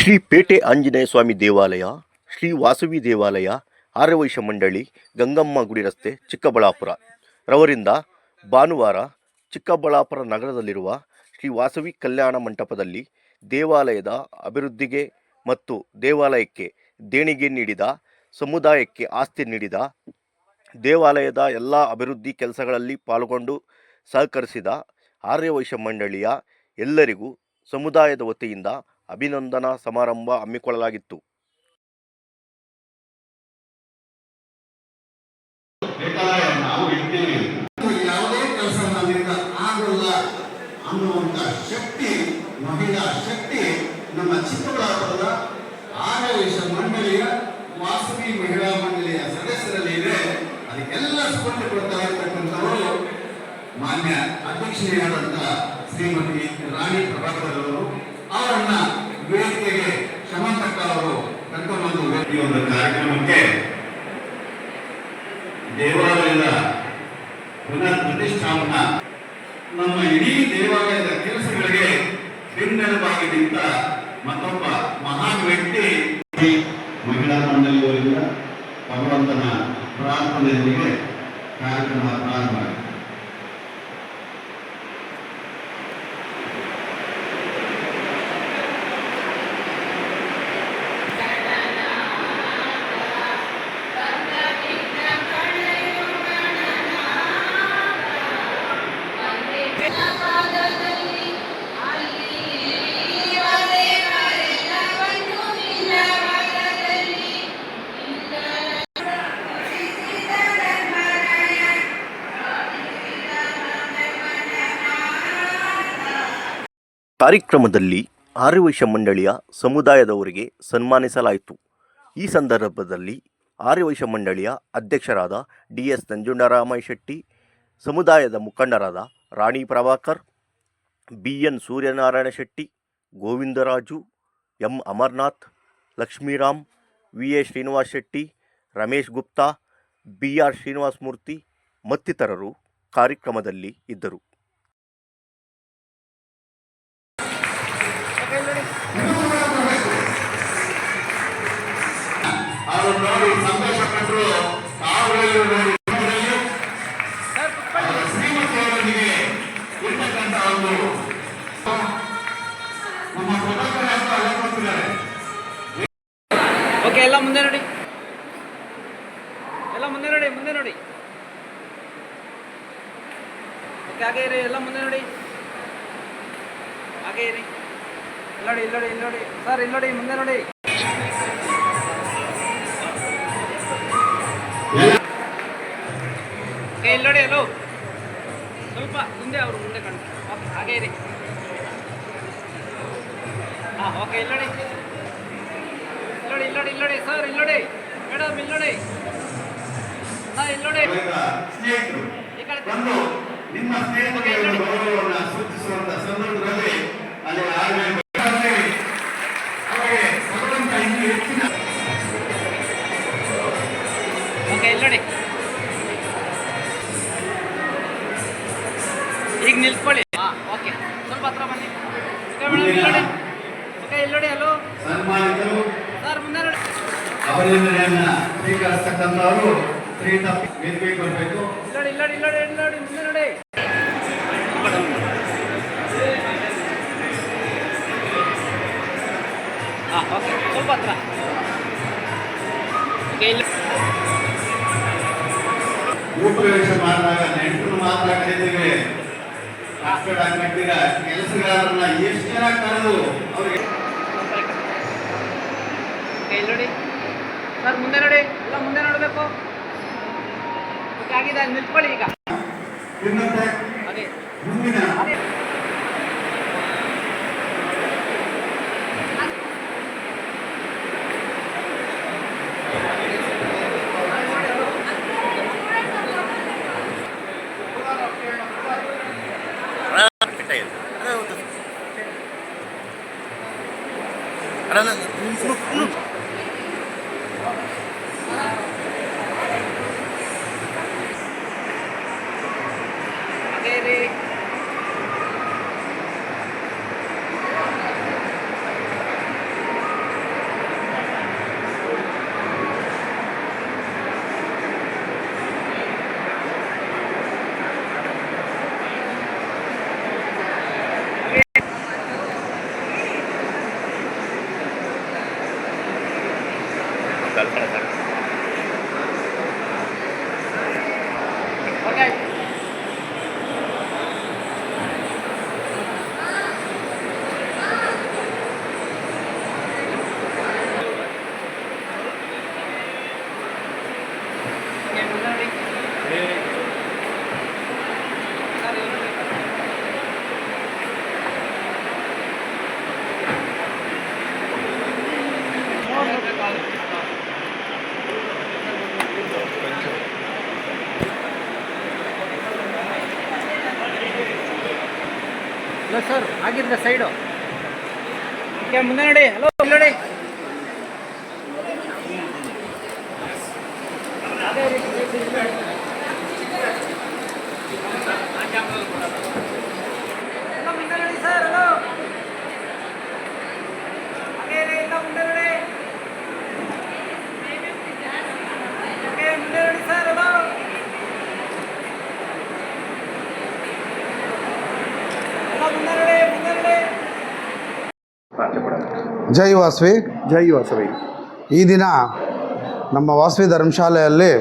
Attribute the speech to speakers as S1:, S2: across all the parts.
S1: ಶ್ರೀ ಪೇಟೆ ಆಂಜನೇಯ ಸ್ವಾಮಿ ದೇವಾಲಯ, ಶ್ರೀ ವಾಸವಿ ದೇವಾಲಯ ಆರ್ಯವೈಶ್ಯ ಮಂಡಳಿ, ಗಂಗಮ್ಮ ಗುಡಿ ರಸ್ತೆ, ಚಿಕ್ಕಬಳ್ಳಾಪುರ. ರವರಿಂದ ಭಾನುವಾರ ಚಿಕ್ಕಬಳ್ಳಾಪುರ ನಗರದಲ್ಲಿರುವ ಶ್ರೀ ವಾಸವಿ ಕಲ್ಯಾಣ ಮಂಟಪದಲ್ಲಿ ದೇವಾಲಯದ ಅಭಿವೃದ್ಧಿಗೆ ಮತ್ತು ದೇವಾಲಯಕ್ಕೆ ದೇಣಿಗೆ ನೀಡಿದ, ಸಮುದಾಯಕ್ಕೆ ಆಸ್ತಿ ನೀಡಿದ, ದೇವಾಲಯದ ಎಲ್ಲ ಅಭಿವೃದ್ಧಿ ಕೆಲಸಗಳಲ್ಲಿ ಪಾಲ್ಗೊಂಡು ಸಹಕರಿಸಿದ ಆರ್ಯವೈಶ್ಯ ಮಂಡಳಿಯ ಎಲ್ಲರಿಗೂ ಸಮುದಾಯದ ವತಿಯಿಂದ ಅಭಿನಂದನಾ ಸಮಾರಂಭ ಹಮ್ಮಿಕೊಳ್ಳಲಾಗಿತ್ತು.
S2: ಮಾನ್ಯ ಶ್ರೀಮತಿ ರಾಣಿ ಪ್ರಭಾಕರ್ ಅವರು. ಅವರನ್ನ ವೇದಿಕೆಗೆ ಶಮಂತಕ್ಕ ಅವರು ಕರ್ಕೊಂಡ್ಬಂದು
S3: ಈ ಒಂದು ಕಾರ್ಯಕ್ರಮಕ್ಕೆ ದೇವಾಲಯದ ಪುನರ್ ಪ್ರತಿಷ್ಠಾಪನ ನಮ್ಮ ಇಡೀ ದೇವಾಲಯದ ಕೆಲಸಗಳಿಗೆ ಬೆನ್ನೆಲುಬಾಗಿ ನಿಂತ ಮತ್ತೊಬ್ಬ ಮಹಾನ್ ವ್ಯಕ್ತಿ. ಮಹಿಳಾ ಮಂಡಳಿಯವರಿಂದ ಭಗವಂತನ ಪ್ರಾರ್ಥನೆಯೊಂದಿಗೆ ಕಾರ್ಯಕ್ರಮ ಪ್ರಾರಂಭ
S1: ಕಾರ್ಯಕ್ರಮದಲ್ಲಿ ಆರ್ಯವೈಶ್ಯ ಮಂಡಳಿಯ ಸಮುದಾಯದವರಿಗೆ ಸನ್ಮಾನಿಸಲಾಯಿತು. ಈ ಸಂದರ್ಭದಲ್ಲಿ ಆರ್ಯವೈಶ್ಯ ಮಂಡಳಿಯ ಅಧ್ಯಕ್ಷರಾದ ಡಿ ಎಸ್ ನಂಜುಂಡರಾಮಯ್ಯ ಶೆಟ್ಟಿ, ಸಮುದಾಯದ ಮುಖಂಡರಾದ Rani Prabhakar B N Suryanarayana Shetty, Govindaraju, M. Amarnath, Lakshmiram V A Srinivas Shetty, Ramesh Gupta B R Srinivas Murthy ಮತ್ತಿತರರು ಕಾರ್ಯಕ್ರಮದಲ್ಲಿ ಇದ್ದರು.
S4: ಓಕೆ ಎಲ್ಲ ಮುಂದೆ ನೋಡಿ. ಎಲ್ಲ ಮುಂದೆ ನೋಡಿ ಮುಂದೆ ನೋಡಿ. ಓಕೆ ಹಾಗೆ ಇರಿ, ಎಲ್ಲ ಮುಂದೆ ನೋಡಿ. ಹಾಗೆ ಇರಿ. ಇಲ್ಲೋಡಿ ಇಲ್ಲೋಡಿ ಇಲ್ಲೋಡಿ ಸರ್ ಇಲ್ಲೋಡಿ ಮುಂದೆ ನೋಡಿ. ಇಲ್ಲೋಡಿ ಹಲೋ ಸ್ವಲ್ಪ ಮುಂದೆ ಅವರು ಮುಂದೆ ಕಂಡು ಓಕೆ ಹಾಗೆ ಇರಿ. ಹಾಂ ಓಕೆ ಇಲ್ಲಿ ನೋಡಿ ಇಲ್ಲಿ ನೋಡಿ ಇಲ್ಲಿ ನೋಡಿ ಇಲ್ಲಿ ನೋಡಿ ಸರ್ ಇಲ್ಲಿ ನೋಡಿ ಮೇಡಮ್ ಇಲ್ಲಿ ನೋಡಿ ಹಾಂ ಇಲ್ಲಿ ನೋಡಿ
S2: ಸ್ನೇಹಿತರು ಬಂದು ನಿಮ್ಮ ಸ್ನೇಹಿತರಿಗೆ ಗೌರವವನ್ನು ಸೂಚಿಸುವಂತ ಸಂದರ್ಭದಲ್ಲಿ ಅಲ್ಲಿ
S4: ಇಲ್ಲಿ ಈಗ ನಿಲ್ಸ್ಕೊಳ್ಳಿ. ಹಾಂ ಓಕೆ. ಸ್ವಲ್ಪ ಹತ್ರ ಬನ್ನಿ. ಓಕೆ ಮೇಡಮ್ ಇಲ್ಲಿ. ಓಕೆ ಇಲ್ಲಿ ನೋಡಿ ಹಲೋ
S2: ಸನ್ಮಾನಿತರು
S4: ಇಲ್ಲಿ ಸ್ವೀಕರಿಸ್ತಕ್ಕಂಥವರು ಮುಂದೆ ನೋಡಿ ಹಾಂ ಓಕೆ ಸ್ವಲ್ಪ ಹತ್ರ.
S2: ಗೃಹಪ್ರವೇಶ ಮಾಡಿದಾಗ ನೆಂಟರು ಮಾತ್ರ ಕರೀತೀವಿ. ಹಾಕಿದ್ದೀರ ಕೆಲಸಗಾರರನ್ನ ಎಷ್ಟು ಜನ ಕರೆದು ಅವ್ರಿಗೆ
S4: ನೋಡಿ. ಸರ್ ಮುಂದೆ ನೋಡಿ ಎಲ್ಲ ಮುಂದೆ ನೋಡಬೇಕು ಆಗಿದೆ ನಿಂತ್ಕೊಳ್ಳಿ ಈಗ ಅದೇ ಅದೇ ಅದೇ ಓಕೆ ಓಕೆ ಮುಂದೆ ನೋಡಿ ಸರ್ ಇಲ್ಲಿ ನೋಡಿ. ಸರ್ ಆಗಿದ್ರೆ ಸೈಡು ಮುಂದೆ ನೋಡಿ. ಹಲೋ ನೋಡಿ. ಅದೇ ರೀತಿ ಇಲ್ಲಿ ನೋಡಿ. ಹಲೋ ಮುಂದೆ ನೋಡಿ ಸರ್ ಹಲೋ ಹಾಗೆ ರೀ, ಇಲ್ಲ ಮುಂದೆ ನೋಡಿ ಓಕೆ ಮುಂದೆ ನೋಡಿ ಸರ್ ಹಲೋ ಹಲೋ ಮುಂದೆ ನೋಡಿ ಮುಂದೆ ನೋಡಿ
S5: ಜೈ ವಾಸವಿ.
S1: ಜೈ ವಾಸವಿ.
S5: ಈ ದಿನ ನಮ್ಮ ವಾಸವಿ ಧರ್ಮಶಾಲೆಯಲ್ಲಿ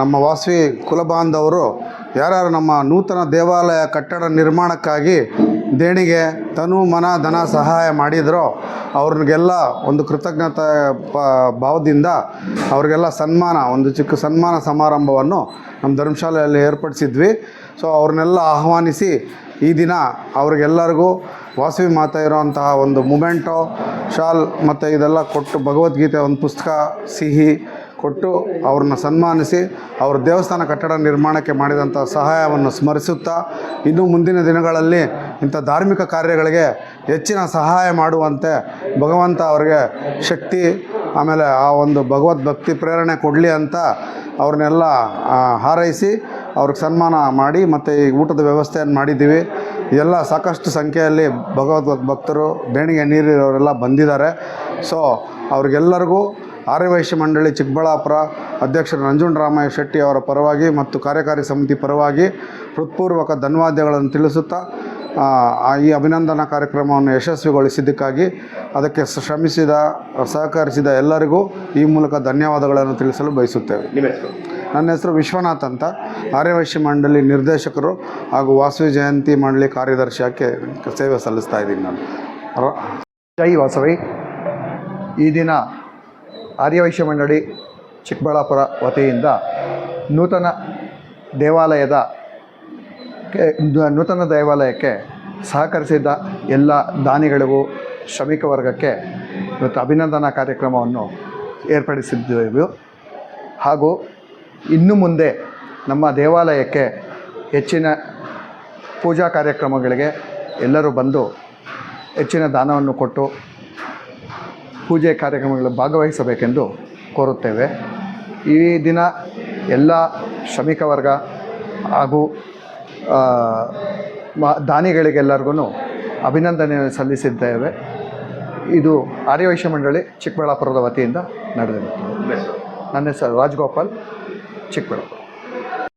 S5: ನಮ್ಮ ವಾಸವಿ ಕುಲಬಾಂಧವರು ಯಾರ್ಯಾರು ನಮ್ಮ ನೂತನ ದೇವಾಲಯ ಕಟ್ಟಡ ನಿರ್ಮಾಣಕ್ಕಾಗಿ ದೇಣಿಗೆ ತನು ಮನ ಧನ ಸಹಾಯ ಮಾಡಿದರೋ ಅವ್ರಿಗೆಲ್ಲ ಒಂದು ಕೃತಜ್ಞತೆ ಪ ಭಾವದಿಂದ ಅವ್ರಿಗೆಲ್ಲ ಸನ್ಮಾನ ಒಂದು ಚಿಕ್ಕ ಸನ್ಮಾನ ಸಮಾರಂಭವನ್ನು ನಮ್ಮ ಧರ್ಮಶಾಲೆಯಲ್ಲಿ ಏರ್ಪಡಿಸಿದ್ವಿ. ಸೊ ಅವ್ರನ್ನೆಲ್ಲ ಆಹ್ವಾನಿಸಿ ಈ ದಿನ ಅವ್ರಿಗೆಲ್ಲರಿಗೂ ವಾಸವಿ ಮಾತಾ ಇರೋವಂತಹ ಒಂದು ಮೂಮೆಂಟು, ಶಾಲ್ ಮತ್ತು ಇದೆಲ್ಲ ಕೊಟ್ಟು ಭಗವದ್ಗೀತೆ ಒಂದು ಪುಸ್ತಕ, ಸಿಹಿ ಕೊಟ್ಟು ಅವ್ರನ್ನ ಸನ್ಮಾನಿಸಿ ಅವ್ರ ದೇವಸ್ಥಾನ ಕಟ್ಟಡ ನಿರ್ಮಾಣಕ್ಕೆ ಮಾಡಿದಂಥ ಸಹಾಯವನ್ನು ಸ್ಮರಿಸುತ್ತಾ ಇನ್ನು ಮುಂದಿನ ದಿನಗಳಲ್ಲಿ ಇಂಥ ಧಾರ್ಮಿಕ ಕಾರ್ಯಗಳಿಗೆ ಹೆಚ್ಚಿನ ಸಹಾಯ ಮಾಡುವಂತೆ ಭಗವಂತ ಅವರಿಗೆ ಶಕ್ತಿ, ಆಮೇಲೆ ಆ ಒಂದು ಭಗವದ್ ಭಕ್ತಿ ಪ್ರೇರಣೆ ಕೊಡಲಿ ಅಂತ ಅವ್ರನ್ನೆಲ್ಲ ಹಾರೈಸಿ ಅವ್ರಿಗೆ ಸನ್ಮಾನ ಮಾಡಿ ಮತ್ತು ಈ ಊಟದ ವ್ಯವಸ್ಥೆಯನ್ನು ಮಾಡಿದ್ದೀವಿ. ಎಲ್ಲ ಸಾಕಷ್ಟು ಸಂಖ್ಯೆಯಲ್ಲಿ ಭಗವದ್ ಭಕ್ತರು, ದೇಣಿಗೆ ನೀರಿರೋರೆಲ್ಲ ಬಂದಿದ್ದಾರೆ. ಸೊ ಅವ್ರಿಗೆಲ್ಲರಿಗೂ ಆರ್ಯವೈಶ್ಯ ಮಂಡಳಿ ಚಿಕ್ಕಬಳ್ಳಾಪುರ ಅಧ್ಯಕ್ಷರು ನಂಜುಂಡರಾಮಯ್ಯ ಶೆಟ್ಟಿ ಅವರ ಪರವಾಗಿ ಮತ್ತು ಕಾರ್ಯಕಾರಿ ಸಮಿತಿ ಪರವಾಗಿ ಹೃತ್ಪೂರ್ವಕ ಧನ್ಯವಾದಗಳನ್ನು ತಿಳಿಸುತ್ತಾ ಈ ಅಭಿನಂದನಾ ಕಾರ್ಯಕ್ರಮವನ್ನು ಯಶಸ್ವಿಗೊಳಿಸಿದ್ದಕ್ಕಾಗಿ ಅದಕ್ಕೆ ಶ್ರಮಿಸಿದ, ಸಹಕರಿಸಿದ ಎಲ್ಲರಿಗೂ ಈ ಮೂಲಕ ಧನ್ಯವಾದಗಳನ್ನು ತಿಳಿಸಲು ಬಯಸುತ್ತೇವೆ. ನನ್ನ ಹೆಸರು ವಿಶ್ವನಾಥ್ ಅಂತ. ಆರ್ಯವೈಶ್ಯ ಮಂಡಳಿ ನಿರ್ದೇಶಕರು ಹಾಗೂ ವಾಸವಿ ಜಯಂತಿ ಮಂಡಳಿ ಕಾರ್ಯದರ್ಶಿಯಾಗಿ ಸೇವೆ ಸಲ್ಲಿಸ್ತಾ ಇದ್ದೀನಿ ನಾನು.
S6: ಜೈ ವಾಸವಿ. ಈ ದಿನ ಆರ್ಯವೈಶ್ಯ ಮಂಡಳಿ ಚಿಕ್ಕಬಳ್ಳಾಪುರ ವತಿಯಿಂದ ನೂತನ ದೇವಾಲಯದ ನೂತನ ದೇವಾಲಯಕ್ಕೆ ಸಹಕರಿಸಿದ ಎಲ್ಲ ದಾನಿಗಳಿಗೂ ಶ್ರಮಿಕ ವರ್ಗಕ್ಕೆ ಇವತ್ತು ಅಭಿನಂದನಾ ಕಾರ್ಯಕ್ರಮವನ್ನು ಏರ್ಪಡಿಸಿದ್ದೇವೆ. ಹಾಗೂ ಇನ್ನು ಮುಂದೆ ನಮ್ಮ ದೇವಾಲಯಕ್ಕೆ ಹೆಚ್ಚಿನ ಪೂಜಾ ಕಾರ್ಯಕ್ರಮಗಳಿಗೆ ಎಲ್ಲರೂ ಬಂದು ಹೆಚ್ಚಿನ ದಾನವನ್ನು ಕೊಟ್ಟು ಪೂಜೆ ಕಾರ್ಯಕ್ರಮಗಳಲ್ಲಿ ಭಾಗವಹಿಸಬೇಕೆಂದು ಕೋರುತ್ತೇವೆ. ಈ ದಿನ ಎಲ್ಲ ಶ್ರಮಿಕ ವರ್ಗ ಹಾಗೂ ದಾನಿಗಳಿಗೆಲ್ಲರಿಗೂ ಅಭಿನಂದನೆ ಸಲ್ಲಿಸಿದ್ದೇವೆ. ಇದು ಆರ್ಯವೈಶ್ಯ ಮಂಡಳಿ ಚಿಕ್ಕಬಳ್ಳಾಪುರದ ವತಿಯಿಂದ ನಡೆದಿರುತ್ತದೆ. ನನ್ನ ಹೆಸರು ರಾಜಗೋಪಾಲ್ ಚಿಕ್ಕಬಳ್ಳಾಪುರ